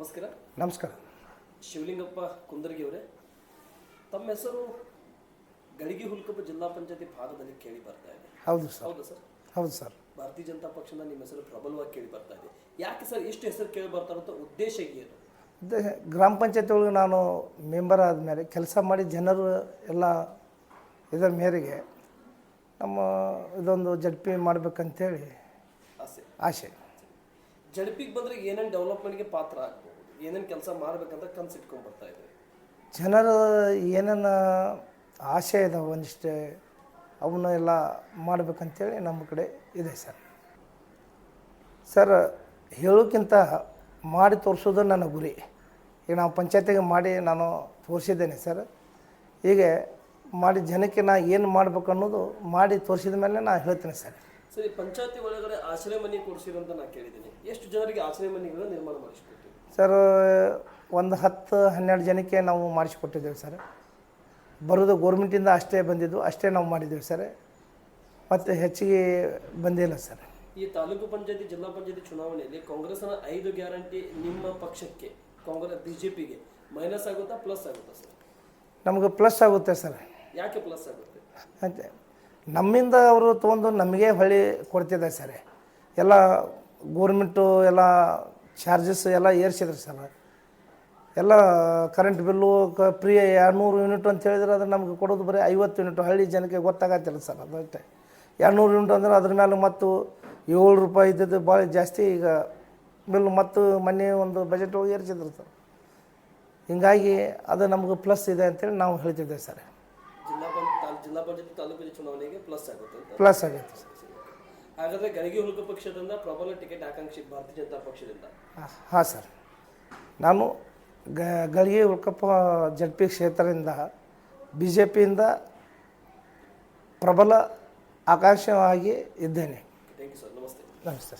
ನಮಸ್ಕಾರ. ನಮಸ್ಕಾರ. ಶಿವಲಿಂಗಪ್ಪ ಕುಂದರ್ಗಿ ಅವರೇ. ತಮ್ಮ ಹೆಸರು ಗಡಿಗೆ ಹುಲ್ಕಪ್ಪ ಜಿಲ್ಲಾ ಪಂಚಾಯತಿ ಭಾಗದಲ್ಲಿ ಕೇಳಿ ಬರ್ತಾ ಇದೆ. ಹೌದು ಸರ್. ಹೌದು ಸರ್? ಹೌದು ಸರ್. ಭಾರತೀಯ ಜನತಾ ಪಕ್ಷದ ನಿಮ್ಮ ಹೆಸರು ಪ್ರಬಲವಾಗಿ ಕೇಳಿ ಬರ್ತಾ ಇದೆ. ಯಾಕೆ ಸರ್ ಇಷ್ಟು ಹೆಸರು ಕೇಳಿ ಬರ್ತಾ ಉದ್ದೇಶ ಏನು? ಅದೇ ಗ್ರಾಮ ಪಂಚಾಯತಿ ಒಳಗೆ ನಾನು ಮೆಂಬರ್ ಆದಮೇಲೆ ಕೆಲಸ ಮಾಡಿ ಜನರು ಎಲ್ಲ ಇದರ ಮೇರೆಗೆ ನಮ್ಮ ಇದೊಂದು ಜಡ್ಪಿ ಮಾಡಬೇಕಂತೇಳಿ ಆಸೆ. ಆಸೆ. ಜಡಪಿಗೆ ಬಂದರೆ ಏನೇನು ಡೆವಲಪ್ಮೆಂಟ್ಗೆ ಪಾತ್ರ ಆಗ್ಬೋದು, ಏನೇನು ಕೆಲಸ ಮಾಡಬೇಕಂತ ಕನ್ಸು ಇಟ್ಕೊಂಡು ಬರ್ತಾ ಇದ್ದಾರೆ? ಜನರ ಏನೇನು ಆಸೆ ಇದಾವೆ ಒಂದಿಷ್ಟೇ, ಅವನ್ನ ಎಲ್ಲ ಮಾಡಬೇಕಂತೇಳಿ ನಮ್ಮ ಕಡೆ ಇದೆ ಸರ್. ಸರ್, ಹೇಳೋಕ್ಕಿಂತ ಮಾಡಿ ತೋರಿಸೋದು ನನ್ನ ಗುರಿ. ಈಗ ನಾವು ಪಂಚಾಯತಿಗೆ ಮಾಡಿ ನಾನು ತೋರಿಸಿದ್ದೇನೆ ಸರ್. ಹೀಗೆ ಮಾಡಿ ಜನಕ್ಕೆ ನಾ ಏನು ಮಾಡಬೇಕು ಅನ್ನೋದು ಮಾಡಿ ತೋರಿಸಿದ ಮೇಲೆ ನಾನು ಹೇಳ್ತೇನೆ ಸರ್. ಸರಿ ಪಂಚಾಯತಿ ಒಳಗಡೆ ಆಶ್ರಯ ಮನೆ ಕೊಡಿಸಿರಂತ ನಾ ಕೇಳಿದ್ದೀನಿ. ಎಷ್ಟು ಜನರಿಗೆ ಆಶ್ರಯ ಮನೆಗಳನ್ನ ನಿರ್ಮಾಣ ಮಾಡಿಸ್ಕೊಟ್ಟಿವಿ ಸರ್ ಒಂದು ಹತ್ತು ಹನ್ನೆರಡು ಜನಕ್ಕೆ ನಾವು ಮಾಡಿಸಿಕೊಟ್ಟಿದ್ದೇವೆ ಸರ್. ಬರೋದು ಗೌರ್ಮೆಂಟಿಂದ ಅಷ್ಟೇ ಬಂದಿದ್ದು ಅಷ್ಟೇ ನಾವು ಮಾಡಿದ್ದೇವೆ ಸರ್. ಮತ್ತು ಹೆಚ್ಚಿಗೆ ಬಂದಿಲ್ಲ ಸರ್. ಈ ತಾಲೂಕು ಪಂಚಾಯತಿ ಜಿಲ್ಲಾ ಪಂಚಾಯತಿ ಚುನಾವಣೆಯಲ್ಲಿ ಕಾಂಗ್ರೆಸ್ನ ಐದು ಗ್ಯಾರಂಟಿ ನಿಮ್ಮ ಪಕ್ಷಕ್ಕೆ ಕಾಂಗ್ರೆಸ್ ಬಿ ಜೆ ಪಿಗೆ ಮೈನಸ್ ಆಗುತ್ತಾ ಪ್ಲಸ್ ಆಗುತ್ತಾ ಸರ್? ನಮಗೆ ಪ್ಲಸ್ ಆಗುತ್ತೆ ಸರ್. ಯಾಕೆ ಪ್ಲಸ್ ಆಗುತ್ತೆ? ಅಂತೆ ನಮ್ಮಿಂದ ಅವರು ತೊಗೊಂಡು ನಮಗೆ ಹೊಳ್ಳಿ ಕೊಡ್ತಿದ್ದೆ ಸರ್. ಎಲ್ಲ ಗೋರ್ಮೆಂಟು ಎಲ್ಲ ಚಾರ್ಜಸ್ ಎಲ್ಲ ಏರಿಸಿದ್ರು ಸರ್. ಎಲ್ಲ ಕರೆಂಟ್ ಬಿಲ್ಲು ಕ ಪ್ರಿಯ ಎರಡುನೂರು ಯೂನಿಟ್ ಅಂತ ಹೇಳಿದ್ರೆ ಅದು ನಮ್ಗೆ ಕೊಡೋದು ಬರೀ ಐವತ್ತು ಯೂನಿಟ್ ಹಳ್ಳಿ ಜನಕ್ಕೆ ಗೊತ್ತಾಗತ್ತಿಲ್ಲ ಸರ್ ಅದು ಅಷ್ಟೇ. ಎರಡುನೂರು ಯೂನಿಟ್ ಅಂದ್ರೆ ಅದ್ರ ಮೇಲೆ ಮತ್ತು ಏಳು ರೂಪಾಯಿ ಇದ್ದದ್ದು ಭಾಳ ಜಾಸ್ತಿ ಈಗ ಬಿಲ್ ಮತ್ತು ಮೊನ್ನೆ ಒಂದು ಬಜೆಟ್ ಹೋಗಿ ಏರಿಸಿದ್ರು ಸರ್. ಹೀಗಾಗಿ ಅದು ನಮಗೆ ಪ್ಲಸ್ ಇದೆ ಅಂತೇಳಿ ನಾವು ಹೇಳ್ತಿದ್ದೇವೆ ಸರ್. ಜಿಲ್ಲಾ ಪಂಚಾಯತ್ ತಾಲೂಕು ಚುನಾವಣೆಗೆ ಪ್ಲಸ್ ಆಗುತ್ತೆ ಅಂತ. ಪ್ಲಸ್ ಆಗುತ್ತೆ. ಹಾಗಾದ್ರೆ ಗಣಗಿ ಹುಲ್ಕ ಪಕ್ಷದಿಂದ ಪ್ರಬಲ ಟಿಕೆಟ್ ಆಕಾಂಕ್ಷಿ ಭಾರತೀಯ ಜನತಾ ಪಕ್ಷದಿಂದ. ಹಾಂ ಸರ್ ನಾನು ಗ ಗಳಿಗೆ ಉಳ್ಕಪ್ಪ ಜಡ್ ಪಿ ಕ್ಷೇತ್ರದಿಂದ ಬಿ ಜೆ ಪಿಯಿಂದ ಪ್ರಬಲ ಆಕಾಂಕ್ಷವಾಗಿ ಇದ್ದೇನೆ. ಥ್ಯಾಂಕ್ ಯು ಸರ್ ನಮಸ್ತೆ. ನಮಸ್ತೆ